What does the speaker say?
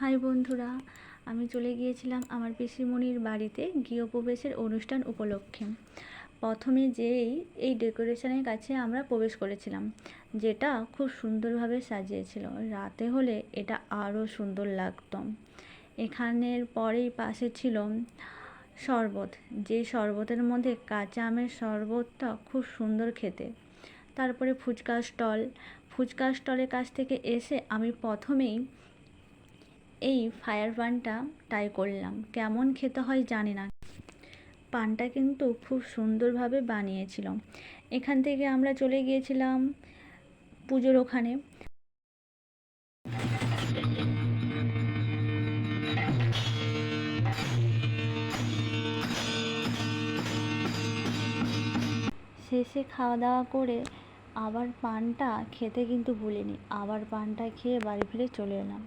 High বন্ধুরা, আমি চলে গিয়েছিলাম আমার পিসিমণির বাড়িতে গৃহপ্রবেশের অনুষ্ঠান উপলক্ষে। প্রথমে যেই, এই ডেকোরেশনের কাছে আমরা প্রবেশ করেছিলাম, যেটা খুব সুন্দরভাবে সাজিয়েছিল। রাতে হলে এটা আরও সুন্দর লাগত। এখানের পরেই পাশে ছিল শরবত যে শরবতের মধ্যে কাঁচা আমের শরবতটা খুব সুন্দর খেতে। তারপরে ফুচকা স্টল, ফুচকা স্টলের কাছ থেকে এসে আমি প্রথমেই এই ফায়ার পানটা ট্রাই করলাম। কেমন খেতে হয় জানি না। পানটা কিন্তু খুব সুন্দরভাবে বানিয়েছিল। এখান থেকে আমরা চলে গিয়েছিলাম পুজোর ওখানে। শেষে খাওয়া দাওয়া করে আবার পানটা খেতে কিন্তু ভুলিনি। আবার পানটা খেয়ে বাড়ি ফিরে চলে এলাম।